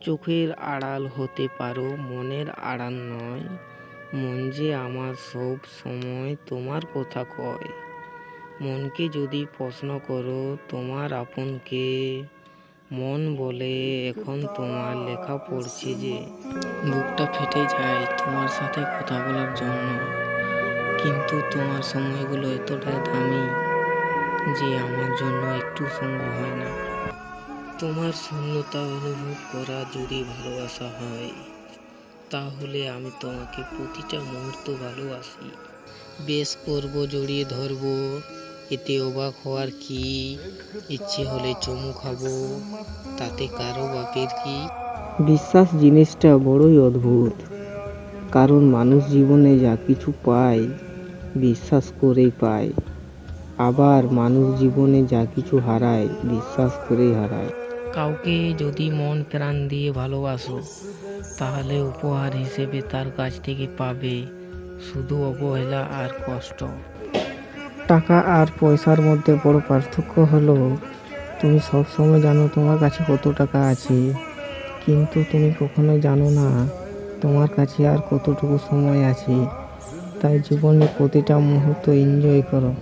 চোখের আড়াল হতে পারো, মনের আড়াল নয়। মন যে আমার সব সময় তোমার কথা কয়। মনকে যদি প্রশ্ন করো, তোমার আপনকে, মন বলে এখন তোমার লেখা পড়ছে যে, বুকটা ফেটে যায় তোমার সাথে কথা বলার জন্য। কিন্তু তোমার সময়গুলো এতটা দামি যে আমার জন্য একটু সময় হয় না। তোমার শূন্যতা অনুভব করা যদি ভালোবাসা হয়, তাহলে আমি তোমাকে প্রতিটা মুহূর্ত ভালোবাসি। বেশ করব, জড়িয়ে ধরবো, এতে অবাক হওয়ার কি? ইচ্ছে হলে চমু খাব, তাতে কারও বাপের কি? বিশ্বাস জিনিসটা বড়ই অদ্ভুত। কারণ মানুষ জীবনে যা কিছু পায়, বিশ্বাস করেই পায়। আবার মানুষ জীবনে যা কিছু হারায়, বিশ্বাস করেই হারায়। কাউকে যদি মন প্রাণ দিয়ে ভালোবাসো, তাহলে উপহার হিসেবে তার কাছ থেকে পাবে শুধু অবহেলা আর কষ্ট। টাকা আর পয়সার মধ্যে বড় পার্থক্য হলো, তুমি সব সময় জানো তোমার কাছে কত টাকা আছে, কিন্তু তুমি কখনো জানো না তোমার কাছে আর কতটুকু সময় আছে। তাই জীবনে প্রতিটা মুহূর্ত এনজয় করো।